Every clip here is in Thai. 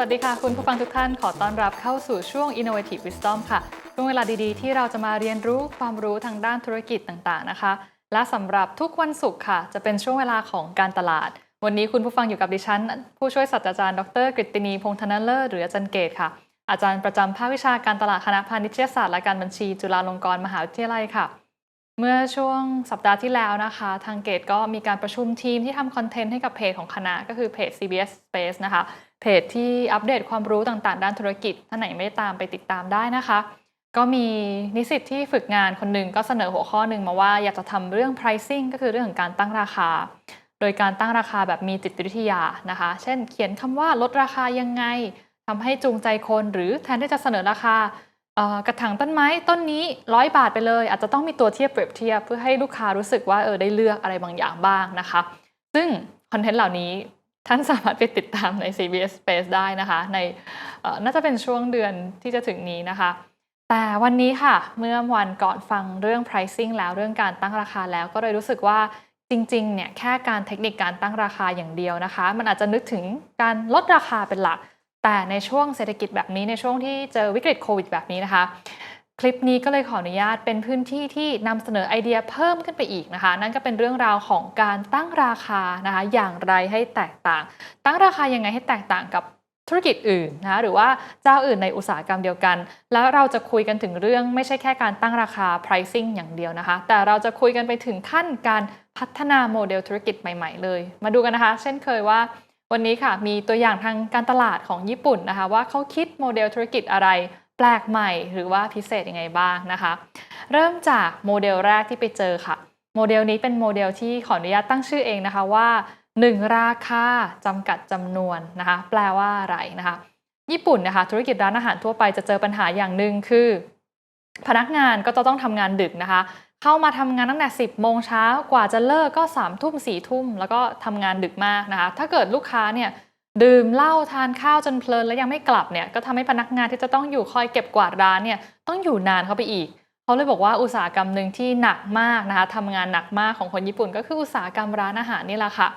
วัสดีค่ะ คุณผู้ฟังทุกท่านขอต้อนรับเข้าสู่ช่วง Innovative Wisdom ค่ะ ช่วงเวลาดีๆ ที่เราจะมาเรียนรู้ความรู้ทางด้านธุรกิจต่างๆนะคะ และสำหรับทุกวันศุกร์ค่ะ จะเป็นช่วงเวลาของการตลาด วันนี้คุณผู้ฟังอยู่กับดิฉัน ผู้ช่วยศาสตราจารย์ดรกฤตินีพงษ์ธนเลิศหรืออาจารย์เกตค่ะ อาจารย์ประจำภาควิชาการตลาดคณะพาณิชยศาสตร์และการบัญชี จุฬาลงกรณ์มหาวิทยาลัยค่ะ เมื่อช่วงสัปดาห์ที่แล้วนะคะ ทางเกตก็มีการประชุมทีมที่ทำคอนเทนต์ให้กับเพจของคณะก็คือเพจ CBS Space นะคะ เพจที่อัปเดตความรู้ต่างๆ ด้านธุรกิจท่านไหนไม่ได้ตามไปติดตามได้นะคะ ก็มีนิสิตที่ฝึกงานคนหนึ่งก็เสนอหัวข้อหนึ่งมาว่าอยากจะทำเรื่อง pricing ก็คือเรื่องของการตั้งราคา โดยการตั้งราคาแบบมีจิตวิทยานะคะ เช่น เขียนคำว่าลดราคายังไงทำให้จูงใจคนหรือแทนที่จะเสนอราคากระถางต้นไม้ต้นนี้ร้อยบาทไปเลย อาจจะต้องมีตัวเทียบเปรียบเทียบเพื่อให้ลูกค้ารู้สึกว่าเออได้เลือกอะไรบางอย่างบ้างนะคะ ซึ่งคอนเทนต์เหล่านี้ ท่านสามารถไปติดตามใน CBS Space ได้นะคะ ในน่าจะเป็นช่วงเดือนที่จะถึงนี้นะคะ แต่วันนี้ค่ะ เมื่อวันก่อนฟังเรื่อง pricing แล้วเรื่องการตั้งราคาแล้วก็เลยรู้สึกว่าจริงๆ เนี่ยแค่การเทคนิคการตั้งราคาอย่างเดียวนะคะ มันอาจจะนึกถึงการลดราคาเป็นหลัก แต่ในช่วงเศรษฐกิจแบบนี้ในช่วงที่เจอวิกฤตโควิดแบบนี้นะคะ คลิปนี้ก็เลยขออนุญาตเป็นพื้นที่ที่นำเสนอไอเดียเพิ่มขึ้นไปอีกนะคะ นั่นก็เป็นเรื่องราวของการตั้งราคานะคะอย่างไรให้แตกต่าง ตั้งราคายังไงให้แตกต่างกับธุรกิจอื่นนะคะหรือว่าเจ้าอื่นในอุตสาหกรรมเดียวกัน แล้วเราจะคุยกันถึงเรื่องไม่ใช่แค่การตั้งราคา pricing อย่างเดียวนะคะ แต่เราจะคุยกันไปถึงขั้นการพัฒนาโมเดลธุรกิจใหม่ ๆ เลย มาดูกันนะคะ เช่นเคยว่าวันนี้ค่ะมีตัวอย่างทางการตลาดของญี่ปุ่นนะคะ ว่าเขาคิดโมเดลธุรกิจอะไร แปลกใหม่หรือว่าพิเศษยังไงบ้างนะคะ เริ่มจากโมเดลแรกที่ไปเจอค่ะ โมเดลนี้เป็นโมเดลที่ขออนุญาตตั้งชื่อเองนะคะว่า 1 ราคาจำกัดจำนวนนะคะ แปลว่าอะไรนะคะ ญี่ปุ่นนะคะ ธุรกิจร้านอาหารทั่วไปจะเจอปัญหาอย่างหนึ่งคือ พนักงานก็จะต้องทำงานดึกนะคะ เข้ามาทำงานตั้งแต่ 10 โมงเช้ากว่าจะเลิกก็3ามทุ่มสี่ทุ่มแล้วก็ทำงานดึกมากนะคะ ถ้าเกิดลูกค้าเนี่ย ดื่มเหล้าทานข้าวจนเพลินแล้วยังไม่กลับเนี่ยก็ทำให้พนักงานที่จะต้องอยู่คอยเก็บกวาดร้านเนี่ยต้องอยู่นานเข้าไปอีกเขาเลยบอกว่าอุตสาหกรรมหนึ่งที่หนักมากนะคะทำงานหนักมากของคนญี่ปุ่น ก็คืออุตสาหกรรมร้านอาหารนี่แหละค่ะ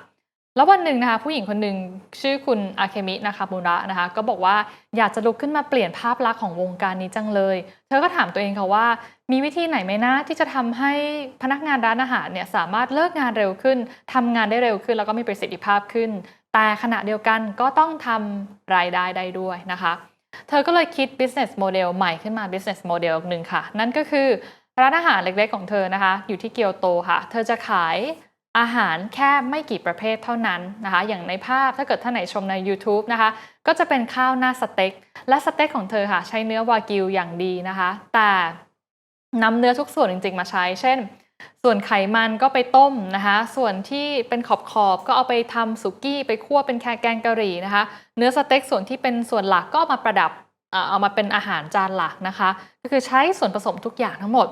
แล้ววันหนึ่งนะคะผู้หญิงคนหนึ่งชื่อคุณอาเคมินะคะมูระนะคะก็บอกว่าอยากจะลุกขึ้นมาเปลี่ยนภาพลักษณ์ของวงการนี้จังเลย เธอก็ถามตัวเองค่ะว่า มีวิธีไหนไหมนะที่จะทำให้พนักงานร้านอาหารเนี่ยสามารถเลิกงานเร็วขึ้นทำงานได้เร็วขึ้น แล้วก็มีประสิทธิภาพขึ้น แต่ขณะเดียวกันก็ต้องทำรายได้ได้ด้วยนะคะ เธอก็เลยคิด business model ใหม่ขึ้นมา business model หนึ่งค่ะ นั่นก็คือร้านอาหารเล็กๆของเธอนะคะ อยู่ที่เกียวโตค่ะ เธอจะขายอาหารแค่ไม่กี่ประเภทเท่านั้นนะคะ อย่างในภาพถ้าเกิดท่านไหนชมใน YouTube นะคะ ก็จะเป็นข้าวหน้าสเต็ก และสเต็กของเธอค่ะ ใช้เนื้อวากิวอย่างดีนะคะ แต่นำเนื้อทุกส่วนจริงๆมาใช้ เช่น ส่วนไขมันก็ไปต้มนะคะ ส่วนที่เป็นขอบๆก็เอาไปทำสุกี้ ไปคั่วเป็นแคแกงกะหรี่นะคะ เนื้อสเต็กส่วนที่เป็นส่วนหลักก็มาประดับเอ่อเอามาเป็นอาหารจานหลักนะคะ ก็คือใช้ส่วนผสมทุกอย่างทั้งหมด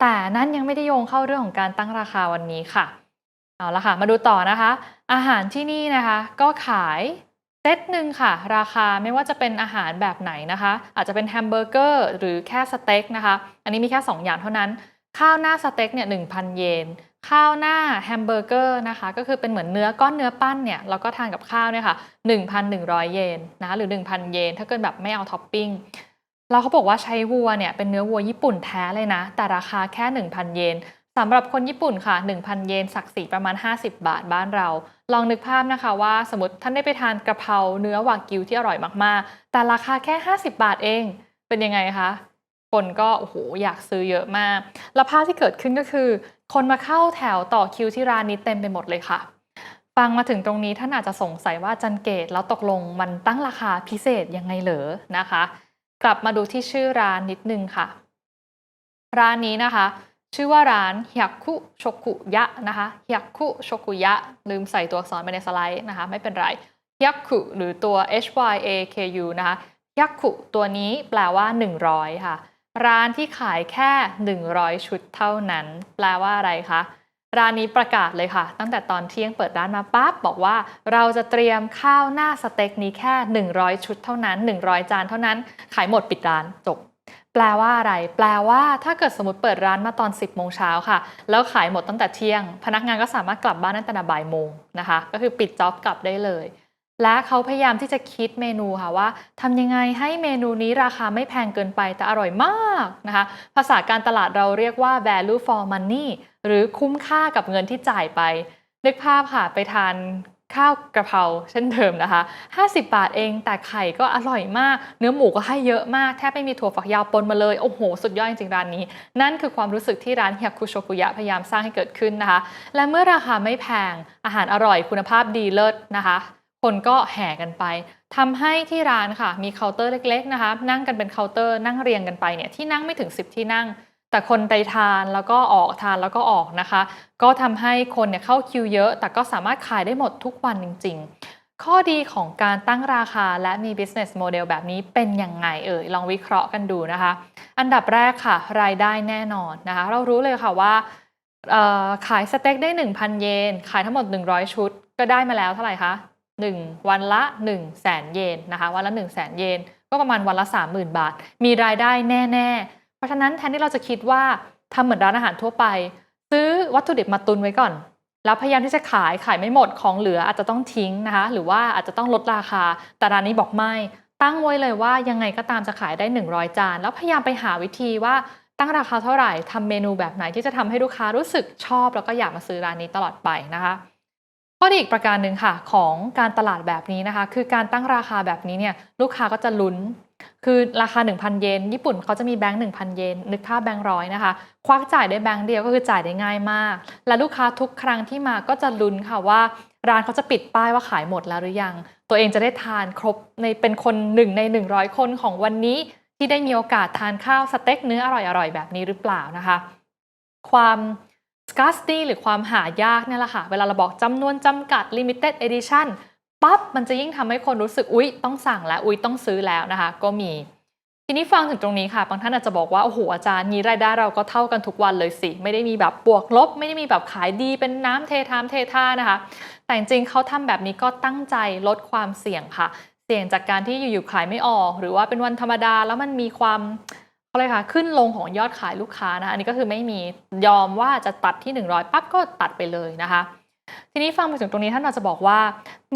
แต่นั้นยังไม่ได้โยงเข้าเรื่องของการตั้งราคาวันนี้ค่ะเอาละค่ะ มาดูต่อนะคะ อาหารที่นี่นะคะ ก็ขายเซตหนึ่งค่ะ ราคาไม่ว่าจะเป็นอาหารแบบไหนนะคะ อาจจะเป็นแฮมเบอร์เกอร์หรือแค่สเต็กนะคะ อันนี้มีแค่ 2 อย่างเท่านั้น ข้าวหน้าสเต็กเนี่ย1,000เยน ข้าวหน้าแฮมเบอร์เกอร์นะคะ ก็คือเป็นเหมือนเนื้อก้อนเนื้อปั้นเนี่ยแล้วก็ทานกับข้าวเนี่ยค่ะ1,100เยนนะคะหรือ1,000เยน ถ้าเกิดแบบไม่เอาท็อปปิ้งแล้วเขาบอกว่าใช้วัวเนี่ยเป็นเนื้อวัวญี่ปุ่นแท้เลยนะ แต่ราคาแค่ 1,000 เยนสำหรับคนญี่ปุ่นค่ะ 1,000 เยนศักดิ์ศรีประมาณ 50 บาทบ้านเรา ลองนึกภาพนะคะว่าสมมติท่านได้ไปทานกระเพราเนื้อวากิวที่อร่อยมากๆ แต่ราคาแค่ 50 บาทเอง เป็นยังไงคะ คนก็โอ้โหอยากซื้อเยอะมาก แล้วภาพที่เกิดขึ้นก็คือ คนมาเข้าแถวต่อคิวที่ร้านนี้เต็มไปหมดเลยค่ะ ฟังมาถึงตรงนี้ท่านอาจจะสงสัยว่าจันเกตแล้วตกลงมันตั้งราคาพิเศษยังไงเหรอนะคะ กลับมาดูที่ชื่อร้านนิดนึงค่ะ ร้านนี้นะคะ ชื่อว่าร้านฮ y ยคุโชกุยะนะคะฮ y ยคุโชกุยะลืมใส่ตัวอักษรไปในสไลด์นะคะ ไม่เป็นไรฮ y ยคุหรือตัว h y a k u นะคะฮ y ยคุตัวนี้แปลว่า 100 ค่ะ ร้านที่ขายแค่ 100 ชุดเท่านั้น แปลว่าอะไรคะ ร้านนี้ประกาศเลยค่ะ ตั้งแต่ตอนเที่ยงเปิดร้านมาปั๊บบอกว่าเราจะเตรียมข้าวหน้าสเต็กนี้แค่ 100 ชุดเท่านั้น 100 จานเท่านั้น ขายหมดปิดร้านจบแปลว่าอะไร แปลว่าถ้าเกิดสมมติเปิดร้านมาตอน 10โมงเช้าค่ะ แล้วขายหมดตั้งแต่เที่ยง พนักงานก็สามารถกลับบ้านตั้งแต่บ่ายโมงนะคะ ก็คือปิดจ็อบกลับได้เลย และเขาพยายามที่จะคิดเมนูค่ะว่าทำยังไงให้เมนูนี้ราคาไม่แพงเกินไปแต่อร่อยมากนะคะ ภาษาการตลาดเราเรียกว่า value for money หรือคุ้มค่ากับเงินที่จ่ายไป นึกภาพค่ะไปทานข้าวกระเพราเช่นเดิมนะคะ 50 บาทเองแต่ไข่ก็อร่อยมาก เนื้อหมูก็ให้เยอะมาก แทบไม่มีถั่วฝักยาวปนมาเลย โอ้โห สุดยอดจริงๆ ร้านนี้ นั่นคือความรู้สึกที่ร้านเฮียคุโชกุยะพยายามสร้างให้เกิดขึ้นนะคะ และเมื่อราคาไม่แพงอาหารอร่อยคุณภาพดีเลิศนะคะ คนก็แห่กันไปทำให้ที่ร้านค่ะ มีเคาน์เตอร์เล็กๆนะคะนั่งกันเป็นเคาน์เตอร์นั่งเรียงกันไปเนี่ยที่นั่งไม่ถึง 10 ที่นั่ง แต่คนไปทานแล้วก็ออกทานแล้วก็ออกนะคะ ก็ทำให้คนเนี่ยเข้าคิวเยอะ แต่ก็สามารถขายได้หมดทุกวันจริง ๆ ข้อดีของการตั้งราคาและมี business model แบบนี้เป็นยังไงเอ่ยลองวิเคราะห์กันดูนะคะ อันดับแรกค่ะ รายได้แน่นอนนะคะ เรารู้เลยค่ะว่าขายสเต็กได้ 1,000 เยน ขายทั้งหมด 100 ชุด ก็ได้มาแล้วเท่าไหร่คะ 1 วันละ 1 0 0 0 0แสนเยนนะคะวันละ 1 0 0 0 0แสนเยนก็ประมาณวันละ 30,000 บาท มีรายได้แน่ๆ เพราะฉะนั้นแทนที่เราจะคิดว่าทำเหมือนร้านอาหารทั่วไป ซื้อวัตถุดิบมาตุนไว้ก่อน แล้วพยายามที่จะขายขายไม่หมดของเหลืออาจจะต้องทิ้งนะคะ หรือว่าอาจจะต้องลดราคา แต่ร้านนี้บอกไม่ ตั้งไว้เลยว่ายังไงก็ตามจะขายได้ 100 จาน แล้วพยายามไปหาวิธีว่าตั้งราคาเท่าไหร่ทำเมนูแบบไหนที่จะทำให้ลูกค้ารู้สึกชอบ แล้วก็อยากมาซื้อร้านนี้ตลอดไปนะคะ ข้อดีอีกประการหนึ่งค่ะของการตลาดแบบนี้นะคะ คือการตั้งราคาแบบนี้เนี่ยลูกค้าก็จะลุ้น คือราคา 1,000 เยนญี่ปุ่นเขาจะมีแบงค์1,000 เยนนึกภาพแบงค์ร้อยนะคะควักจ่ายได้แบงค์เดียวก็คือจ่ายได้ง่ายมาก และลูกค้าทุกครั้งที่มาก็จะลุ้นค่ะว่า ร้านเขาจะปิดป้ายว่าขายหมดแล้วหรือยัง ตัวเองจะได้ทานครบในเป็นคนหนึ่งใน 100 คนของวันนี้ที่ได้มีโอกาสทานข้าวสเต็กเนื้ออร่อยๆแบบนี้หรือเปล่านะคะ ความ scarcity หรือความหายากเนี่ยแหละค่ะ เวลาเราบอกจำนวนจำกัด limited edition ปั๊บมันจะยิ่งทำให้คนรู้สึกอุ๊ย ต้องสั่งแล้วอุ๊ย ต้องซื้อแล้วนะคะ ก็มี ทีนี้ฟังถึงตรงนี้ค่ะ บางท่านอาจจะบอกว่า โอ้โห อาจารย์นี้รายได้เราก็เท่ากันทุกวันเลยสิ ไม่ได้มีแบบบวกลบ ไม่ได้มีแบบขายดีเป็นน้ำเททามเทท่านะคะ แต่จริงๆเขาทำแบบนี้ก็ตั้งใจลดความเสี่ยงค่ะ เสี่ยงจากการที่อยู่ๆขายไม่ออก หรือว่าเป็นวันธรรมดาแล้วมันมีความ อะไรคะขึ้นลงของยอดขายลูกค้านะอันนี้ก็คือไม่มียอมว่าจะตัดที่ 100ปั๊บก็ตัดไปเลยนะคะ ทีนี้ฟังมาถึงตรงนี้ท่านอาจจะบอกว่า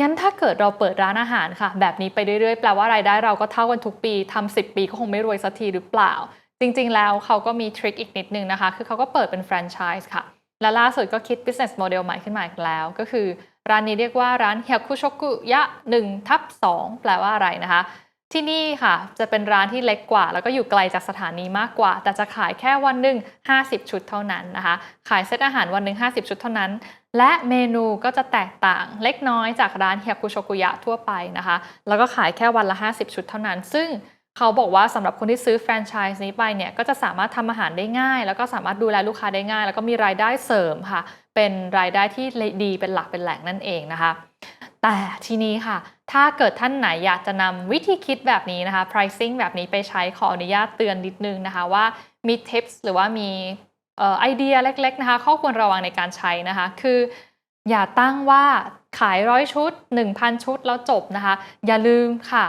งั้นถ้าเกิดเราเปิดร้านอาหารค่ะ แบบนี้ไปเรื่อยๆแปลว่ารายได้เราก็เท่ากันทุกปีทำ10 ปีก็คงไม่รวยสักทีหรือเปล่า จริงๆ แล้วเขาก็มีทริคอีกนิดนึงนะคะ คือเขาก็เปิดเป็นแฟรนไชส์ค่ะและล่าสุดก็คิด business model ใหม่ขึ้นมาอีกแล้ว ก็คือ ร้านนี้เรียกว่าร้านเฮียคุโชกุยะ1ทับ2แปลว่าอะไรนะคะ ที่นี่ค่ะ จะเป็นร้านที่เล็กกว่า แล้วก็อยู่ไกลจากสถานีมากกว่า แต่จะขายแค่วันหนึ่ง50 ชุดเท่านั้นนะคะ ขายเซตอาหารวันหนึ่ง50 ชุดเท่านั้น และเมนูก็จะแตกต่างเล็กน้อยจากร้านเฮียคุโชกุยะทั่วไปนะคะ แล้วก็ขายแค่วันละ 50 ชุดเท่านั้น ซึ่งเขาบอกว่าสำหรับคนที่ซื้อแฟรนไชส์นี้ไปเนี่ยก็จะสามารถทำอาหารได้ง่าย แล้วก็สามารถดูแลลูกค้าได้ง่าย แล้วก็มีรายได้เสริมค่ะ เป็นรายได้ที่ดีเป็นหลักเป็นแหล่งนั่นเองนะคะ แต่ทีนี้ค่ะ ถ้าเกิดท่านไหนอยากจะนำวิธีคิดแบบนี้นะคะ pricing แบบนี้ไปใช้ขออนุญาตเตือนนิดนึงนะคะว่ามี tips หรือว่ามีออไอเดียเล็กๆนะคะ ข้อควรระวังในการใช้นะคะ คือ อย่าตั้งว่าขายร้อยชุด 1,000 ชุดแล้วจบนะคะ อย่าลืมค่ะ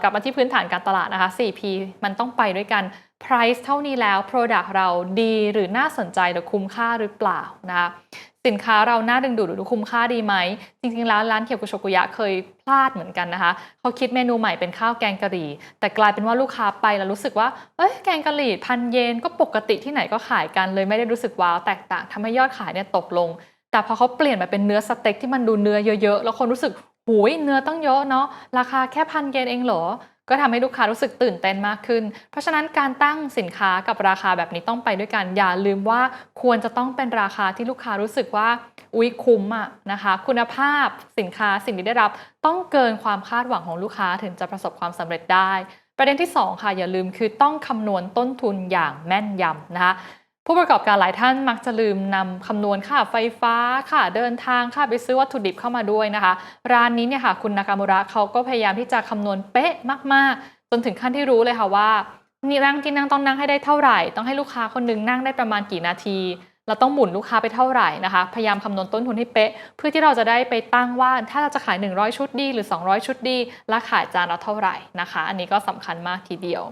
กลับมาที่พื้นฐานการตลาดนะคะ 4P มันต้องไปด้วยกัน price เท่านี้แล้ว product เราดีหรือน่าสนใจหรือคุ้มค่าหรือเปล่านะคะ สินค้าเราน่าดึงดูดหรือคุ้มค่าดีไหม จริงๆแล้วร้านเคียวกุโชกุยะเคยพลาดเหมือนกันนะคะ เขาคิดเมนูใหม่เป็นข้าวแกงกะหรี่ แต่กลายเป็นว่าลูกค้าไปแล้วรู้สึกว่าเอ้ยแกงกะหรี่พันเยนก็ปกติที่ไหนก็ขายกันเลยไม่ได้รู้สึกว้าวแตกต่างทำให้ยอดขายเนี่ยตกลง แต่พอเขาเปลี่ยนมาเป็นเนื้อสเต็กที่มันดูเนื้อเยอะๆแล้วคนรู้สึกหูยเนื้อต้องเยอะเนาะราคาแค่พันเยนเองเหรอ ก็ทำให้ลูกค้ารู้สึกตื่นเต้นมากขึ้น เพราะฉะนั้นการตั้งสินค้ากับราคาแบบนี้ต้องไปด้วยกัน อย่าลืมว่าควรจะต้องเป็นราคาที่ลูกค้ารู้สึกว่า อุ๊ยคุ้มอะนะคะ คุณภาพสินค้าสิ่งที่ได้รับ ต้องเกินความคาดหวังของลูกค้าถึงจะประสบความสำเร็จได้ ประเด็นที่ 2 ค่ะอย่าลืมคือต้องคำนวณต้นทุนอย่างแม่นยำนะคะ ผู้ประกอบการหลายท่านมักจะลืมนำคำนวณค่าไฟฟ้าค่าเดินทางค่าไปซื้อวัตถุดิบเข้ามาด้วยนะคะ ร้านนี้เนี่ยค่ะคุณนากามุระเขาก็พยายามที่จะคำนวณเป๊ะมาก ๆ จนถึงขั้นที่รู้เลยค่ะว่านี่นั่งที่นั่งต้องนั่งให้ได้เท่าไหร่ ต้องให้ลูกค้าคนหนึงนั่งได้ประมาณกี่นาที เราต้องหมุนลูกค้าไปเท่าไหร่นะคะ พยายามคำนวณต้นทุนให้เป๊ะ เพื่อที่เราจะได้ไปตั้งว่าถ้าเราจะขาย 100 ชุดดี หรือ 200 ชุดดีและขายจานละเท่าไหร่นะคะ อันนี้ก็สำคัญมากทีเดียว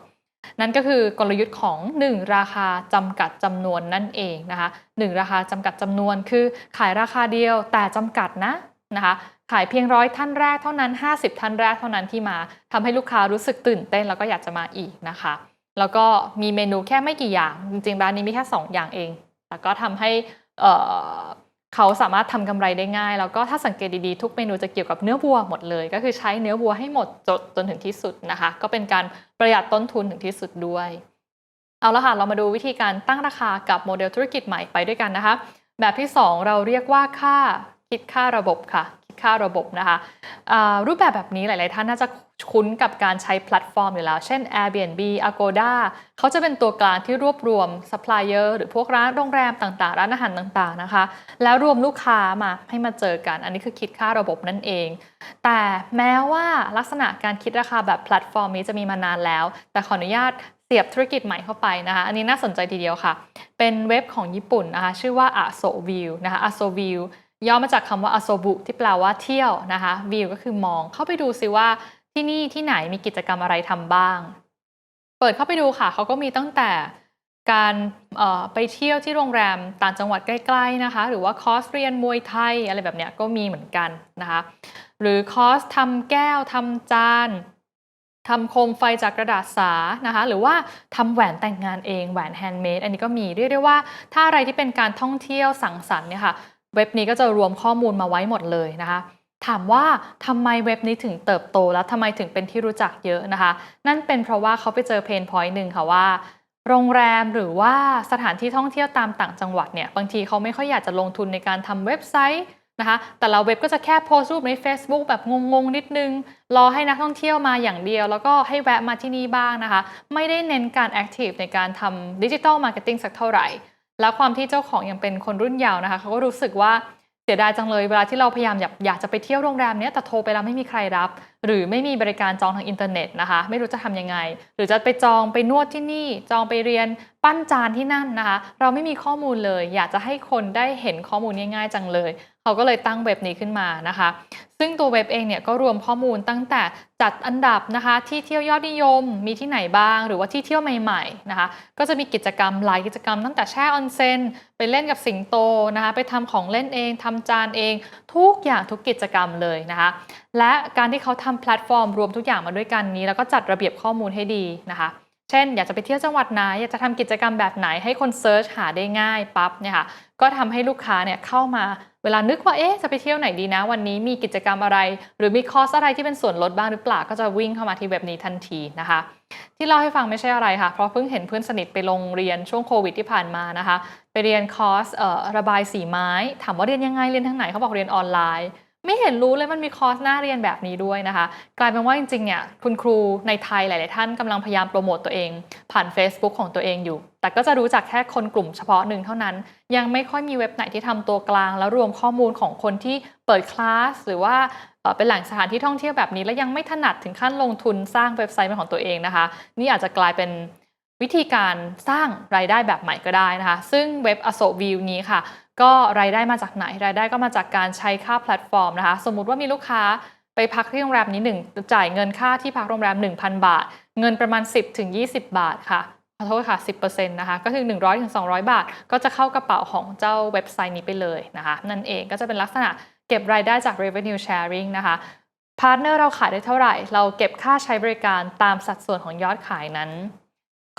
นั่นก็คือกลยุทธ์ของ 1 ราคาจำกัดจำนวนนั่นเองนะคะ1ราคาจำกัดจำนวนคือขายราคาเดียวแต่จำกัดนะนะคะขายเพียงร้อยท่านแรกเท่านั้น 50 ท่านแรกเท่านั้นที่มาทำให้ลูกค้ารู้สึกตื่นเต้นแล้วก็อยากจะมาอีกนะคะ แล้วก็มีเมนูแค่ไม่กี่อย่าง จริงๆร้านนี้มีแค่ 2 อย่างเอง แต่ก็ทำให้ เขาสามารถทำกำไรได้ง่าย แล้วก็ถ้าสังเกตดีๆ ทุกเมนูจะเกี่ยวกับเนื้อวัวหมดเลย ก็คือใช้เนื้อวัวให้หมดจดจนถึงที่สุดนะคะ ก็เป็นการประหยัดต้นทุนถึงที่สุดด้วย เอาละค่ะเรามาดูวิธีการตั้งราคากับโมเดลธุรกิจใหม่ไปด้วยกันนะคะ แบบที่ 2 เราเรียกว่าค่าคิดค่าระบบค่ะ ค่าระบบนะคะรูปแบบแบบนี้หลาย ๆ ท่านน่าจะคุ้นกับการใช้แพลตฟอร์มอยู่แล้ว เช่น Airbnb Agoda เขาจะเป็นตัวกลางที่รวบรวมซัพพลายเออร์หรือพวกร้านโรงแรมต่าง ๆ ร้านอาหารต่าง ๆ นะคะ แล้วรวมลูกค้ามาให้มาเจอกัน อันนี้คือคิดค่าระบบนั่นเอง แต่แม้ว่าลักษณะการคิดราคาแบบแพลตฟอร์มนี้จะมีมานานแล้ว แต่ขออนุญาตเสียบธุรกิจใหม่เข้าไปนะคะ อันนี้น่าสนใจทีเดียวค่ะ เป็นเว็บของญี่ปุ่นนะคะ ชื่อว่า Asoview นะคะ Asoview ย่อมาจากคำว่า asobu ที่แปลว่าเที่ยวนะคะ view ก็คือมองเข้าไปดูซิว่าที่นี่ที่ไหนมีกิจกรรมอะไรทำบ้าง เปิดเข้าไปดูค่ะเขาก็มีตั้งแต่การไปเที่ยวที่โรงแรมต่างจังหวัดใกล้ๆนะคะ หรือว่าคอร์สเรียนมวยไทยอะไรแบบเนี้ยก็มีเหมือนกันนะคะ หรือคอร์สทำแก้วทำจานทำโคมไฟจากกระดาษสานะคะ หรือว่าทำแหวนแต่งงานเองแหวนแฮนด์เมดอันนี้ก็มีเรียกได้ว่าถ้าอะไรที่เป็นการท่องเที่ยวสังสรรค์เนี่ยค่ะ เว็บนี้ก็จะรวมข้อมูลมาไว้หมดเลยนะคะ ถามว่าทำไมเว็บนี้ถึงเติบโต แล้วทำไมถึงเป็นที่รู้จักเยอะนะคะ นั่นเป็นเพราะว่าเขาไปเจอเพนพอยต์หนึ่งค่ะว่าโรงแรมหรือว่าสถานที่ท่องเที่ยวตามต่างจังหวัดเนี่ยบางทีเขาไม่ค่อยอยากจะลงทุนในการทำเว็บไซต์นะคะแต่ละเว็บก็จะแค่โพสต์รูปใน Facebook แบบงงๆ นิดนึง รอให้นักท่องเที่ยวมาอย่างเดียว แล้วก็ให้แวะมาที่นี่บ้างนะคะ ไม่ได้เน้นการแอคทีฟในการทำดิจิทัลมาร์เก็ตติ้งสักเท่าไหร่ แล้วความที่เจ้าของยังเป็นคนรุ่นเยาว์นะคะเขาก็รู้สึกว่าเสียดายจังเลยเวลาที่เราพยายามอยากอยากจะไปเที่ยวโรงแรมเนี้ยแต่โทรไปแล้วไม่มีใครรับ หรือไม่มีบริการจองทางอินเทอร์เน็ตนะคะ ไม่รู้จะทำยังไง หรือจะไปจองไปนวดที่นี่ จองไปเรียนปั้นจานที่นั่นนะคะ เราไม่มีข้อมูลเลย อยากจะให้คนได้เห็นข้อมูลง่าย ๆ จังเลย เขาก็เลยตั้งเว็บนี้ขึ้นมานะคะ ซึ่งตัวเว็บเองเนี่ยก็รวมข้อมูลตั้งแต่จัดอันดับนะคะ ที่เที่ยวยอดนิยมมีที่ไหนบ้าง หรือว่าที่เที่ยวใหม่ๆนะคะ ก็จะมีกิจกรรมหลายกิจกรรมตั้งแต่แช่ออนเซ็นไปเล่นกับสิงโตนะคะ ไปทำของเล่นเองทำจานเอง ทุกอย่างทุกกิจกรรมเลยนะคะ และการที่เขาทำแพลตฟอร์มรวมทุกอย่างมาด้วยกันนี้ แล้วก็จัดระเบียบข้อมูลให้ดีนะคะ เช่น อยากจะไปเที่ยวจังหวัดไหน อยากจะทำกิจกรรมแบบไหนให้คนเซิร์ชหาได้ง่ายปั๊บเนี่ยค่ะก็ทำให้ลูกค้าเนี่ยเข้ามาเวลานึกว่าเอ๊ะจะไปเที่ยวไหนดีนะ วันนี้มีกิจกรรมอะไร หรือมีคอร์สอะไรที่เป็นส่วนลดบ้างหรือเปล่า ก็จะวิ่งเข้ามาที่เว็บนี้ทันทีนะคะ ที่เล่าให้ฟังไม่ใช่อะไรค่ะ เพราะเพิ่งเห็นเพื่อนสนิทไปลงเรียนช่วงโควิดที่ผ่านมานะคะ ไปเรียนคอร์สออระบายสีไม้ ถามว่าเรียนยังไงเรียนทางไหนเขาบอกเรียนออนไลน์ ไม่เห็นรู้เลยมันมีคอร์สหน้าเรียนแบบนี้ด้วยนะคะ กลายเป็นว่าจริงๆเนี่ยคุณครูในไทยหลาย ๆ ท่านกำลังพยายามโปรโมตตัวเอง ผ่าน Facebook ของตัวเองอยู่ แต่ก็จะรู้จักแค่คนกลุ่มเฉพาะหนึ่งเท่านั้น ยังไม่ค่อยมีเว็บไหนที่ทำตัวกลาง แล้วรวมข้อมูลของคนที่เปิดคลาสหรือว่าเป็นแหล่งสถานที่ท่องเที่ยวแบบนี้ แล้วยังไม่ถนัดถึงขั้นลงทุนสร้างเว็บไซต์เป็นของตัวเองนะคะ นี่อาจจะกลายเป็นวิธีการสร้างรายได้แบบใหม่ก็ได้นะคะ ซึ่งเว็บ a s o View นี้ค่ะ ก็รายได้มาจากไหน รายได้ก็มาจากการใช้ค่าแพลตฟอร์มนะคะ สมมุติว่ามีลูกค้าไปพักที่โรงแรมนี้หนึ่งจ่ายเงินค่าที่พักโรงแรม 1,000 บาท เงินประมาณ 10ถึง20 บาทค่ะขอโทษค่ะ 10%นะคะก็คือ 100ถึง200 บาท ก็จะเข้ากระเป๋าของเจ้าเว็บไซต์นี้ไปเลยนะคะนั่นเองก็จะเป็นลักษณะเก็บรายได้จาก revenue sharing นะคะพาร์ทเนอร์เราขายได้เท่าไหร่ เราเก็บค่าใช้บริการตามสัดส่วนของยอดขายนั้น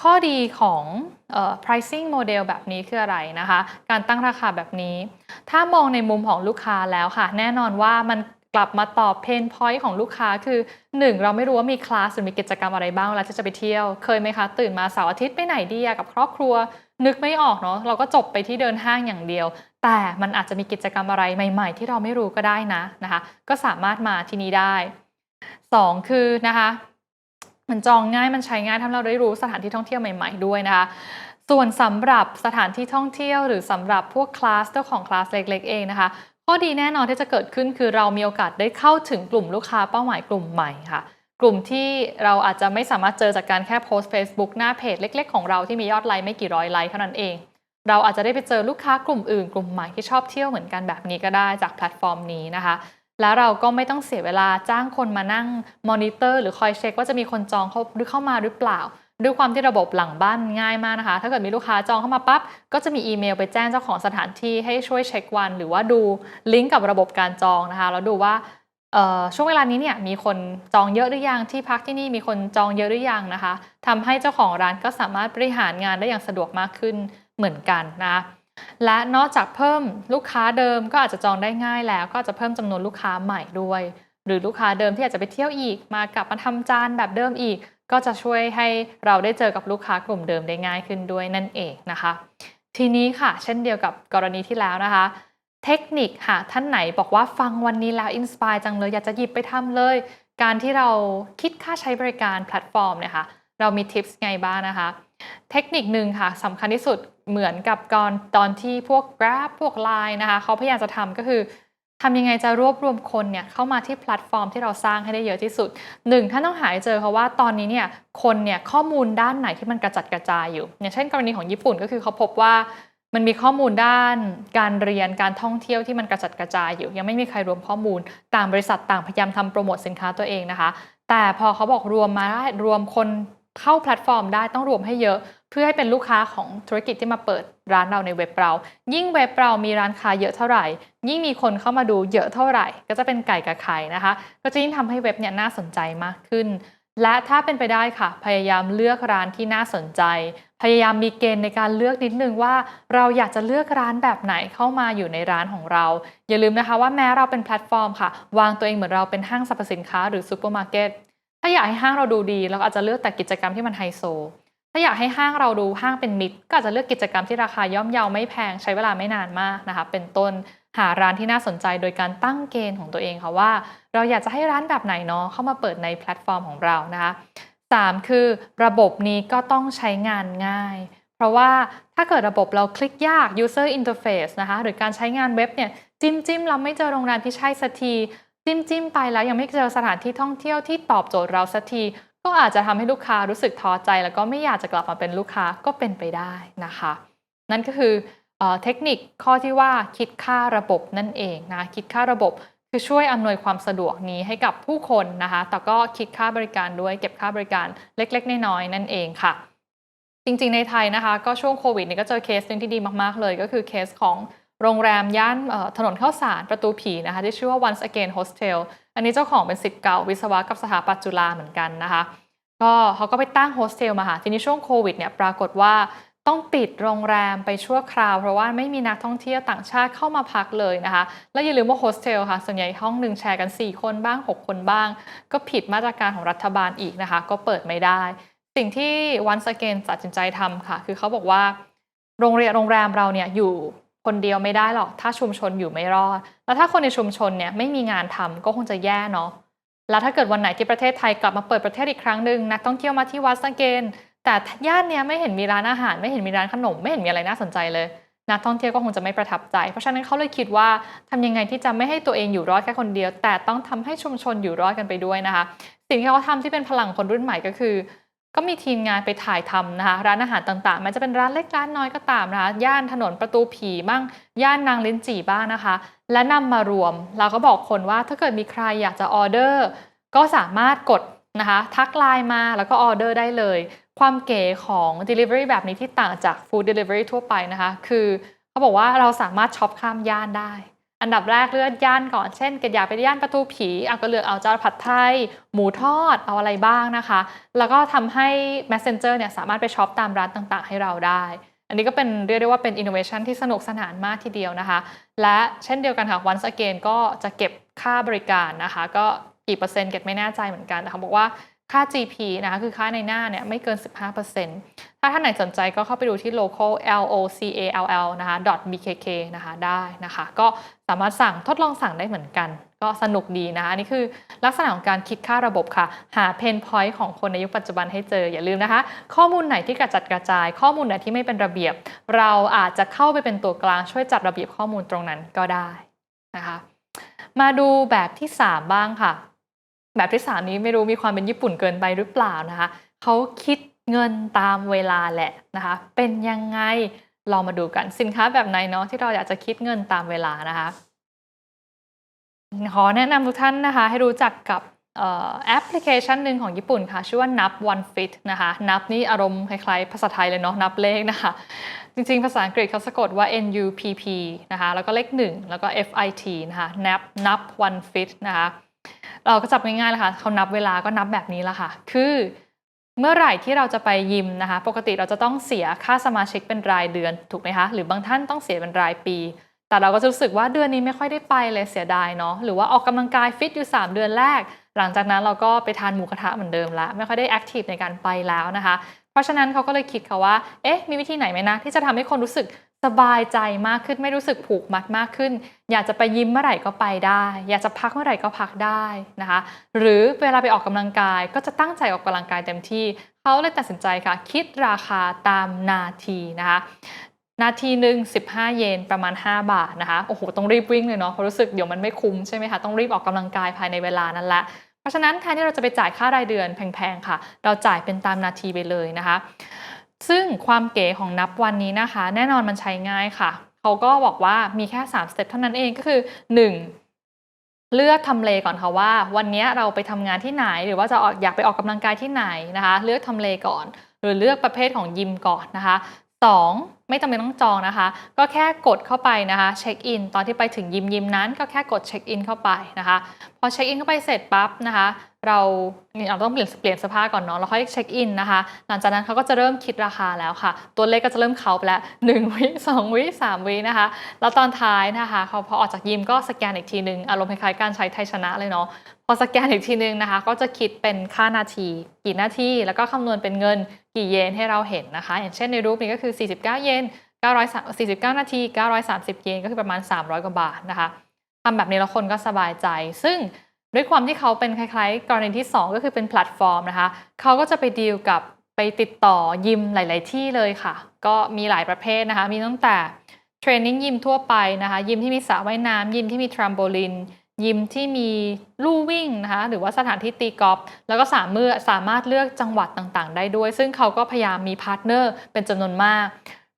ข้อดีของออ pricing model แบบนี้คืออะไรนะคะ การตั้งราคาแบบนี้ ถ้ามองในมุมของลูกค้าแล้วค่ะ แน่นอนว่ามันกลับมาตอบเพนพอยต์ของลูกค้าคือ 1 เราไม่รู้ว่ามีคลาสหรือมีกิจกรรมอะไรบ้างเวลาที่จะไปเที่ยว เคยไหมคะ ตื่นมาเสาร์อาทิตย์ไปไหนดีกับครอบครัว นึกไม่ออกเนาะเราก็จบไปที่เดินห้างอย่างเดียว แต่มันอาจจะมีกิจกรรมอะไรใหม่ ๆ ที่เราไม่รู้ก็ได้นะนะคะ ก็สามารถมาที่นี่ได้ 2 คือนะคะ มันจองง่ายมันใช้ง่ายทำให้เราได้รู้สถานที่ท่องเที่ยวใหม่ ๆด้วยนะคะส่วนสำหรับสถานที่ท่องเที่ยวหรือสำหรับพวกคลาสเจ้าของคลาสเล็กๆเองนะคะข้อดีแน่นอนที่จะเกิดขึ้นคือเรามีโอกาสได้เข้าถึงกลุ่มลูกค้าเป้าหมายกลุ่มใหม่ค่ะ กลุ่มที่เราอาจจะไม่สามารถเจอจากการแค่โพสต์ Facebook หน้าเพจเล็ก ๆ ของเราที่มียอดไลค์ไม่กี่ร้อยไลค์เท่านั้นเอง เราอาจจะได้ไปเจอลูกค้ากลุ่มอื่น กลุ่มใหม่ที่ชอบเที่ยวเหมือนกันแบบนี้ก็ได้จากแพลตฟอร์มนี้นะคะ แล้วเราก็ไม่ต้องเสียเวลาจ้างคนมานั่งมอนิเตอร์หรือคอยเช็คว่าจะมีคนจองเข้าหรือเข้ามาหรือเปล่า ด้วยความที่ระบบหลังบ้านง่ายมากนะคะ ถ้าเกิดมีลูกค้าจองเข้ามาปั๊บก็จะมีอีเมลไปแจ้งเจ้าของสถานที่ให้ช่วยเช็ควัน หรือว่าดูลิงก์กับระบบการจองนะคะแล้วดูว่าช่วงเวลานี้เนี่ยมีคนจองเยอะหรือยังที่พักที่นี่มีคนจองเยอะหรือยังนะคะทำให้เจ้าของร้านก็สามารถบริหารงานได้อย่างสะดวกมากขึ้นเหมือนกันนะ และนอกจากเพิ่มลูกค้าเดิมก็อาจจะจองได้ง่ายแล้ว ก็จะเพิ่มจำนวนลูกค้าใหม่ด้วย หรือลูกค้าเดิมที่อาจจะไปเที่ยวอีก มากลับมาทำจานแบบเดิมอีก ก็จะช่วยให้เราได้เจอกับลูกค้ากลุ่มเดิมได้ง่ายขึ้นด้วยนั่นเองนะคะ ทีนี้ค่ะ เช่นเดียวกับกรณีที่แล้วนะคะ เทคนิคค่ะท่านไหนบอกว่าฟังวันนี้แล้วอินสปายจังเลยอยากจะหยิบไปทำเลย การที่เราคิดค่าใช้บริการแพลตฟอร์มเนี่ยค่ะเรามีทิปส์ไงบ้างนะคะ เทคนิคหนึ่งค่ะสำคัญที่สุด เหมือนกับก่อนตอนที่พวก Grab พวก Line นะคะเขาพยายามจะทำก็คือทำยังไงจะรวบรวมคนเนี่ยเข้ามาที่แพลตฟอร์มที่เราสร้างให้ได้เยอะที่สุดหนึ่งท่านต้องหาให้เจอเพราะว่าตอนนี้เนี่ยคนเนี่ยข้อมูลด้านไหนที่มันกระจัดกระจายอยู่อย่างเช่น กรณีของญี่ปุ่นก็คือเขาพบว่ามันมีข้อมูลด้านการเรียนการท่องเที่ยวที่มันกระจัดกระจายอยู่ ยังไม่มีใครรวมข้อมูล ต่างบริษัทต่างพยายามทำโปรโมทสินค้าตัวเองนะคะ แต่พอเขาบอกรวมมาได้รวมคนเข้าแพลตฟอร์มได้ต้องรวมให้เยอะ เพื่อให้เป็นลูกค้าของธุรกิจที่มาเปิดร้านเราในเว็บเรา ยิ่งเว็บเรามีร้านค้าเยอะเท่าไหร่ ยิ่งมีคนเข้ามาดูเยอะเท่าไหร่ ก็จะเป็นไก่กับไข่นะคะ ก็จะยิ่งทำให้เว็บเนี่ยน่าสนใจมากขึ้น และถ้าเป็นไปได้ค่ะ พยายามเลือกร้านที่น่าสนใจ พยายามมีเกณฑ์ในการเลือกนิดนึงว่า เราอยากจะเลือกร้านแบบไหนเข้ามาอยู่ในร้านของเรา อย่าลืมนะคะว่าแม้เราเป็นแพลตฟอร์มค่ะ วางตัวเองเหมือนเราเป็นห้างสรรพสินค้าหรือซูเปอร์มาร์เก็ตถ้าอยากให้ห้างเราดูดี เราอาจจะเลือกแต่กิจกรรมที่มันไฮโซ ถ้าอยากให้ห้างเราดูห้างเป็นมิตรก็อาจจะเลือกกิจกรรมที่ราคาย่อมเยาไม่แพงใช้เวลาไม่นานมากนะคะเป็นต้นหาร้านที่น่าสนใจโดยการตั้งเกณฑ์ของตัวเองค่ะว่า เราอยากจะให้ร้านแบบไหนเนาะเข้ามาเปิดในแพลตฟอร์มของเรานะคะสามคือระบบนี้ก็ต้องใช้งานง่าย เพราะว่าถ้าเกิดระบบเราคลิกยาก user interface นะคะหรือการใช้งานเว็บเนี่ยจิ้มจิ้มเราไม่เจอโรงแรมที่ใช่สักทีจิ้มจิ้มไปแล้วยังไม่เจอสถานที่ท่องเที่ยวที่ตอบโจทย์เราสักที ก็อาจจะทำให้ลูกค้ารู้สึกท้อใจ แล้วก็ไม่อยากจะกลับมาเป็นลูกค้าก็เป็นไปได้นะคะ นั่นก็คือเออเทคนิคข้อที่ว่าคิดค่าระบบนั่นเองนะคิดค่าระบบคือช่วยอำนวยความสะดวกนี้ให้กับผู้คนนะคะ แต่ก็คิดค่าบริการด้วยเก็บค่าบริการเล็กๆน้อยๆนั่นเองค่ะ จริงๆในไทยนะคะ ก็ช่วงโควิดนี่ก็เจอเคสหนึงที่ดีมากๆเลย ก็คือเคสของ โรงแรมย่านถนนข้าวสารประตูผีนะคะที่ชื่อว่า Once Again Hostel อันนี้เจ้าของเป็นสิทธิ์เก่าวิศวะกับสถาปัตจุฬาเหมือนกันนะคะก็เขาก็ไปตั้งโฮสเทลมาค่ะทีนี้ช่วงโควิดเนี่ยปรากฏว่าต้องปิดโรงแรมไปชั่วคราว เพราะว่าไม่มีนักท่องเที่ยวต่างชาติเข้ามาพักเลยนะคะ แล้วอย่าลืมว่าโฮสเทลค่ะ ส่วนใหญ่ห้องหนึ่งแชร์กัน 4 คนบ้าง 6 คนบ้าง ก็ผิดมาตรการของรัฐบาลอีกนะคะ ก็เปิดไม่ได้ สิ่งที่ Once Again ตัดสินใจทำค่ะ คือเขาบอกว่า โรงเรียนโรงแรมเราเนี่ยอยู่ คนเดียวไม่ได้หรอก ถ้าชุมชนอยู่ไม่รอด แล้วถ้าคนในชุมชนเนี่ยไม่มีงานทำก็คงจะแย่เนาะแล้วถ้าเกิดวันไหนที่ประเทศไทยกลับมาเปิดประเทศอีกครั้งหนึ่งนักท่องเที่ยวมาที่วัดสังเกนแต่ย่านเนี้ยไม่เห็นมีร้านอาหาร ไม่เห็นมีร้านขนม ไม่เห็นมีอะไรน่าสนใจเลยนักท่องเที่ยวก็คงจะไม่ประทับใจ เพราะฉะนั้นเขาเลยคิดว่าทำยังไงที่จะไม่ให้ตัวเองอยู่รอดแค่คนเดียว แต่ต้องทำให้ชุมชนอยู่รอดกันไปด้วยนะคะ สิ่งที่เขาทำที่เป็นพลังคนรุ่นใหม่ก็คือ ก็มีทีมงานไปถ่ายทำนะคะร้านอาหารต่างๆแม้จะเป็นร้านเล็กร้านน้อยก็ตามนะคะย่านถนนประตูผีบ้างย่านนางลิ้นจี่บ้างนะคะ และนำมารวม เราก็บอกคนว่าถ้าเกิดมีใครอยากจะออเดอร์ ก็สามารถกดนะคะทักไลน์มาแล้วก็ออเดอร์ได้เลย ความเก๋ของ Delivery แบบนี้ที่ต่างจาก Food Delivery ทั่วไปนะคะ คือเขาบอกว่าเราสามารถช็อปข้ามย่านได้ อันดับแรกเลือกย่านก่อนเช่นเกิดอยากไปย่านประตูผีเอาก็เลือกเอาเจ้าผัดไทย หมูทอดเอาอะไรบ้างนะคะ แล้วก็ทำให้ Messenger เนี่ยสามารถไปช็อปตามร้านต่างๆ ให้เราได้ อันนี้ก็เป็นเรียกได้ว่าเป็น innovation ที่สนุกสนานมากทีเดียวนะคะ และเช่นเดียวกันค่ะ once again ก็จะเก็บค่าบริการนะคะ ก็กี่เปอร์เซ็นต์เก็บไม่แน่ใจเหมือนกันแต่เขาบอกว่า ค่า GP นะคะคือค่าในหน้าเนี่ยไม่เกิน 15%ถ้าท่านไหนสนใจก็เข้าไปดูที่ local l o c a l l นะคะ .bkk นะคะได้นะคะ ก็สามารถสั่งทดลองสั่งได้เหมือนกัน ก็สนุกดีนะคะอันนี่คือลักษณะของการคิดค่าระบบค่ะ หาเพนพอยต์ของคนในยุคปัจจุบันให้เจออย่าลืมนะคะ ข้อมูลไหนที่กระจัดกระจาย ข้อมูลไหนที่ไม่เป็นระเบียบ เราอาจจะเข้าไปเป็นตัวกลางช่วยจัดระเบียบข้อมูลตรงนั้นก็ได้นะคะมาดูแบบที่ 3 บ้างค่ะ แบบที่3นี้ไม่รู้มีความเป็นญี่ปุ่นเกินไปหรือเปล่านะคะเขาคิดเงินตามเวลาแหละนะคะ เป็นยังไงลองมาดูกันสินค้าแบบไหนเนาะที่เราอยากจะคิดเงินตามเวลานะคะขอแนะนำทุกท่านนะคะ ให้รู้จักกับออแอปพลิเคชันหนึ่งของญี่ปุ่นค่ะ ชื่อว่านับ One Fit นะคะ นับนี่อารมณ์คล้ายๆ ภาษาไทยเลยเนาะนับเลขนะคะ จริงๆ ภาษาอังกฤษเขาสะกดว่า N U P P นะคะ แล้วก็เลข 1 แล้วก็ F I T นะคะนับนับ One Fit นะคะ เราก็จับง่ายๆเลยค่ะเขานับเวลาก็นับแบบนี้ละค่ะ คือเมื่อไหร่ที่เราจะไปยิมนะคะ ปกติเราจะต้องเสียค่าสมาชิกเป็นรายเดือนถูกไหมคะหรือบางท่านต้องเสียเป็นรายปี แต่เราก็จะรู้สึกว่าเดือนนี้ไม่ค่อยได้ไปเลยเสียดายเนาะหรือว่าออกกำลังกายฟิตอยู่ 3 เดือนแรก หลังจากนั้นเราก็ไปทานหมูกระทะเหมือนเดิมละไม่ค่อยได้แอคทีฟในการไปแล้วนะคะ เพราะฉะนั้นเขาก็เลยคิดค่ะว่าเอ๊ะมีวิธีไหนไหมนะที่จะทำให้คนรู้สึก สบายใจมากขึ้นไม่รู้สึกผูกมัดมากขึ้น อยากจะไปยิมเมื่อไหร่ก็ไปได้ อยากจะพักเมื่อไหร่ก็พักได้นะคะ หรือเวลาไปออกกำลังกายก็จะตั้งใจออกกำลังกายเต็มที่เขาเลยตัดสินใจค่ะ คิดราคาตามนาทีนะคะนาทีหนึ่ง15 เยนประมาณ 5 บาทนะคะโอ้โหต้องรีบวิ่งเลยเนาะเพราะรู้สึกเดี๋ยวมันไม่คุ้มใช่ไหมคะต้องรีบออกกำลังกายภายในเวลานั้นละเพราะฉะนั้นแทนที่เราจะไปจ่ายค่ารายเดือนแพงๆค่ะ เราจ่ายเป็นตามนาทีไปเลยนะคะ ซึ่งความเก๋ของนับวันนี้นะคะ แน่นอนมันใช้ง่ายค่ะ เขาก็บอกว่ามีแค่ 3 สเต็ปเท่านั้นเองก็คือ 1. เลือกทำเลก่อนค่ะว่า วันนี้เราไปทำงานที่ไหน หรือว่าจะออกอยากไปออกกำลังกายที่ไหนนะคะ เลือกทำเลก่อน หรือเลือกประเภทของยิมก่อนนะคะ 2. ไม่จำเป็นต้องจองนะคะ ก็แค่กดเข้าไปนะคะเช็คอินตอนที่ไปถึงยิมยิมนั้นก็แค่กดเช็คอินเข้าไปนะคะพอเช็คอินเข้าไปเสร็จปั๊บนะคะเราเราต้องเปลี่ยนเปลี่ยนเสื้อผ้าก่อนเนาะแล้วค่อยเช็คอินนะคะ หลังจากนั้นเขาก็จะเริ่มคิดราคาแล้วค่ะ ตัวเลขก็จะเริ่มเขาไปแล้ว1วิ2วิ3วินะคะ แล้วตอนท้ายนะคะเขาพอออกจากยิมก็สแกนอีกทีหนึ่งอารมณ์คล้ายๆการใช้ไทยชนะเลยเนาะพอสแกนอีกทีหนึ่งนะคะ ก็จะคิดเป็นค่านาที กี่นาทีแล้วก็คำนวณเป็นเงินกี่เยนให้เราเห็นนะคะ อย่างเช่นในรูปนี้ก็คือ 49 เยน949 นาที 930 เยนก็คือประมาณ 300 กว่าบาทนะคะทำแบบนี้แล้วคนก็สบายใจ ซึ่งด้วยความที่เขาเป็นคล้ายๆ กรณีที่ 2 ก็คือเป็นแพลตฟอร์มนะคะเขาก็จะไปดีลกับไปติดต่อยิมหลาย ๆ ที่เลยค่ะ ก็มีหลายประเภทนะคะ มีตั้งแต่เทรนนิ่งยิมทั่วไปนะคะ ยิมที่มีสระว่ายน้ำยิมที่มีทรัมโบลิน ยิมที่มีลู่วิ่งนะคะ หรือว่าสถานที่ตีกอล์ฟ แล้วก็สามารถสามารถเลือกจังหวัดต่าง ๆ ได้ด้วย ซึ่งเขาก็พยายามมีพาร์ทเนอร์เป็นจำนวนมาก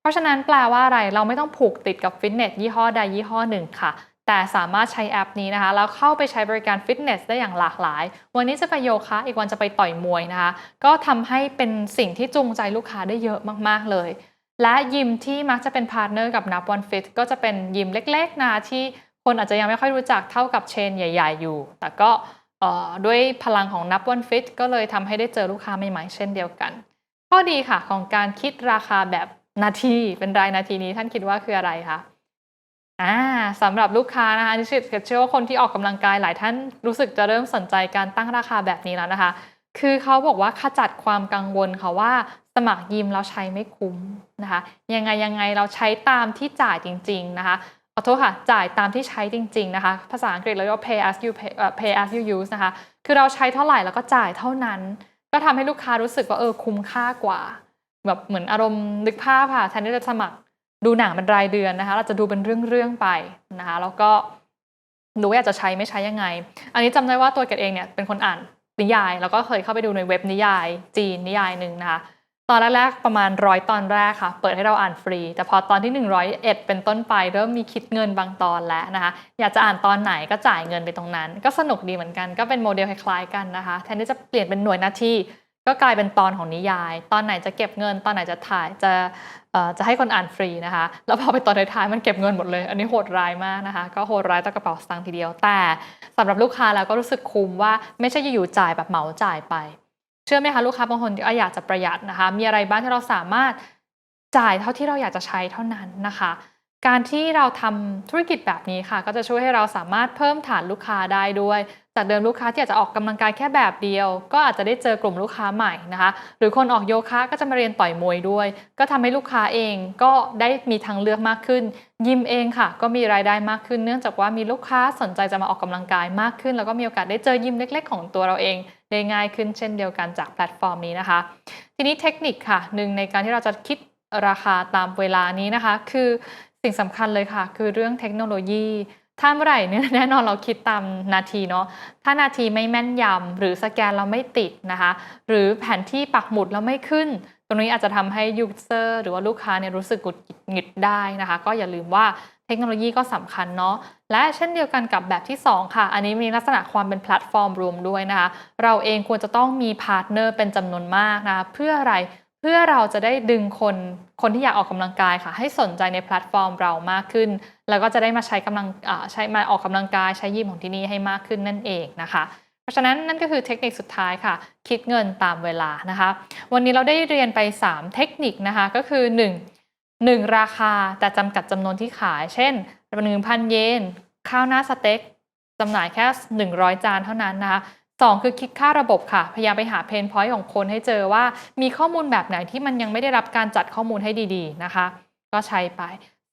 ราะฉะนั้นแปลว่าอะไรเราไม่ต้องผูกติดกับฟิตเนสยี่ห้อใดยี่ห้อหนึ่งค่ะ แต่สามารถใช้แอปนี้นะคะแล้วเข้าไปใช้บริการฟิตเนสได้อย่างหลากหลาย วันนี้จะไปโยคะ อีกวันจะไปต่อยมวยนะคะ ก็ทำให้เป็นสิ่งที่จูงใจลูกค้าได้เยอะมากๆเลย และยิมที่มักจะเป็นพาร์ทเนอร์กับนับวันฟิตก็จะเป็นยิมเล็กๆนะคะที่คนอาจจะยังไม่ค่อยรู้จักเท่ากับเชนใหญ่ ๆ อยู่ แต่ก็ด้วยพลังของนับวันฟิตก็เลยทำให้ได้เจอลูกค้าใหม่ๆเช่นเดียวกัน ข้อดีค่ะของการคิดราคาแบบ นาทีเป็นรายนาทีนี้ท่านคิดว่าคืออะไรคะอ่าสำหรับลูกค้านะคะที่เชื่อว่าคนที่ออกกำลังกายหลายท่านรู้สึกจะเริ่มสนใจการตั้งราคาแบบนี้แล้วนะคะ คือเขาบอกว่าขจัดความกังวลค่ะว่าสมัครยิมเราใช้ไม่คุ้มนะคะยังไงยังไงเราใช้ตามที่จ่ายจริง ๆนะคะขอโทษค่ะจ่ายตามที่ใช้จริง ๆนะคะ ภาษาอังกฤษเราเรียกว่า pay as you pay, เอ่อ pay as you use นะคะ คือเราใช้เท่าไหร่แล้วก็จ่ายเท่านั้น ก็ทำให้ลูกค้ารู้สึกว่าเออคุ้มค่ากว่า แบบเหมือนอารมณ์นึกภาพค่ะแทนที่จะสมัครดูหนังเป็นรายเดือนนะคะ เราจะดูเป็นเรื่องๆไปนะคะ แล้วก็ดูว่าอยากจะใช้ไม่ใช้ยังไง อันนี้จำได้ว่าตัวเกดเองเนี่ยเป็นคนอ่านนิยาย แล้วก็เคยเข้าไปดูในเว็บนิยาย จีนนิยายหนึ่งนะคะตอนแรกๆประมาณร้อยตอนแรกค่ะ เปิดให้เราอ่านฟรี แต่พอตอนที่ 101 เป็นต้นไป เริ่มมีคิดเงินบางตอนแล้วนะคะ อยากจะอ่านตอนไหนก็จ่ายเงินไปตรงนั้น ก็สนุกดีเหมือนกันก็เป็นโมเดลคล้ายๆกันนะคะ แทนที่จะเปลี่ยนเป็นหน่วยหน้าที่ ก็กลายเป็นตอนของนิยาย ตอนไหนจะเก็บเงิน ตอนไหนจะถ่ายจะเอ่อจะให้คนอ่านฟรีนะคะ แล้วพอไปตอนท้ายมันเก็บเงินหมดเลย อันนี้โหดร้ายมากนะคะ ก็โหดร้ายต่อกระเป๋าสตางค์ทีเดียว แต่สำหรับลูกค้าแล้วก็รู้สึกคุ้มว่าไม่ใช่อยู่จ่ายแบบเหมาจ่ายไป เชื่อไหมคะลูกค้าบางคนที่อยากจะประหยัดนะคะ มีอะไรบ้างที่เราสามารถจ่ายเท่าที่เราอยากจะใช้เท่านั้นนะคะ การที่เราทำธุรกิจแบบนี้ค่ะ ก็จะช่วยให้เราสามารถเพิ่มฐานลูกค้าได้ด้วยจากเดิมลูกค้าที่อยากจะออกกำลังกายแค่แบบเดียว ก็อาจจะได้เจอกลุ่มลูกค้าใหม่นะคะ หรือคนออกโยคะก็จะมาเรียนต่อยมวยด้วย ก็ทำให้ลูกค้าเองก็ได้มีทางเลือกมากขึ้น ยิมเองค่ะ ก็มีรายได้มากขึ้น เนื่องจากว่ามีลูกค้าสนใจจะมาออกกำลังกายมากขึ้น แล้วก็มีโอกาสได้เจอยิมเล็ก ๆ ของตัวเราเองได้ง่ายขึ้นเช่นเดียวกันจากแพลตฟอร์มนี้นะคะ ทีนี้เทคนิคค่ะหนึ่งในการที่เราจะคิดราคาตามเวลานี้นะคะ คือสิ่งสำคัญเลยค่ะ คือเรื่องเทคโนโลยีถ้าเมื่อไหร่เนี่ยแน่นอนเราคิดตามนาทีเนาะถ้านาทีไม่แม่นยำหรือสแกนเราไม่ติดนะคะ หรือแผนที่ปักหมุดเราไม่ขึ้น ตรงนี้อาจจะทำให้ยูเซอร์หรือว่าลูกค้าเนี่ยรู้สึกหงุดหงิดได้นะคะ ก็อย่าลืมว่าเทคโนโลยีก็สำคัญเนาะและเช่นเดียวกันกับแบบที่ 2 ค่ะ อันนี้มีลักษณะความเป็นแพลตฟอร์มรวมด้วยนะคะ เราเองควรจะต้องมีพาร์ทเนอร์เป็นจำนวนมากนะคะเพื่ออะไร เพื่อเราจะได้ดึงคนคนที่อยากออกกำลังกายค่ะ ให้สนใจในแพลตฟอร์มเรามากขึ้น แล้วก็จะได้มาใช้กำลังอ่าใช้มาออกกำลังกายใช้ยิมของที่นี่ให้มากขึ้นนั่นเองนะคะเพราะฉะนั้นนั่นก็คือเทคนิคสุดท้ายค่ะ คิดเงินตามเวลานะคะ วันนี้เราได้เรียนไป 3 เทคนิคนะคะก็คือ 1 1 ราคาแต่จำกัดจำนวนที่ขาย เช่น1,000 เยน ข้าวหน้าสเต็กจำหน่ายแค่ 100 จานเท่านั้นนะคะ สองคือคิดค่าระบบค่ะ พยายามไปหาเพนพอยต์ของคนให้เจอว่า มีข้อมูลแบบไหนที่มันยังไม่ได้รับการจัดข้อมูลให้ดีๆนะคะ ก็ใช้ไป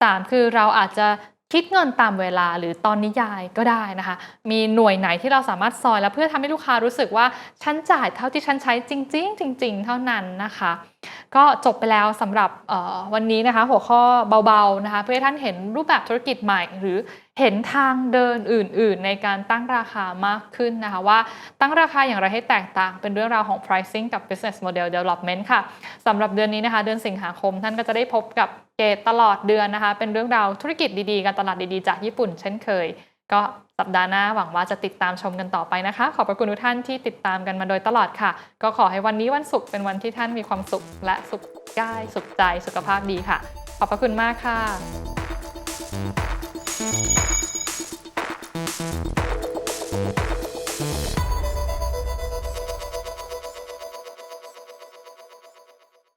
3 คือเราอาจจะคิดเงินตามเวลาหรือตอนนิยายก็ได้นะคะ มีหน่วยไหนที่เราสามารถซอยแล้วเพื่อทำให้ลูกค้ารู้สึกว่าฉันจ่ายเท่าที่ฉันใช้จริง ๆ จริง ๆ เท่านั้นนะคะ ก็จบไปแล้วสำหรับวันนี้นะคะ หัวข้อเบาๆนะคะ เพื่อให้ท่านเห็นรูปแบบธุรกิจใหม่ หรือ เห็นทางเดินอื่น ๆ ในการตั้งราคามากขึ้นนะคะว่าตั้งราคาอย่างไรให้แตกต่าง เป็นเรื่องราวของ pricing กับ business model development ค่ะสำหรับเดือนนี้นะคะเดือนสิงหาคมท่านก็จะได้พบกับเกตตลอดเดือนนะคะ เป็นเรื่องราวธุรกิจดีๆ การตลาดดีๆ จากญี่ปุ่นเช่นเคย ก็สัปดาห์หน้าหวังว่าจะติดตามชมกันต่อไปนะคะ ขอบพระคุณทุกท่านที่ติดตามกันมาโดยตลอดค่ะ ก็ขอให้วันนี้วันศุกร์เป็นวันที่ท่านมีความสุขและสุขกายสุขใจสุขภาพดีค่ะ ขอบพระคุณมากค่ะ Música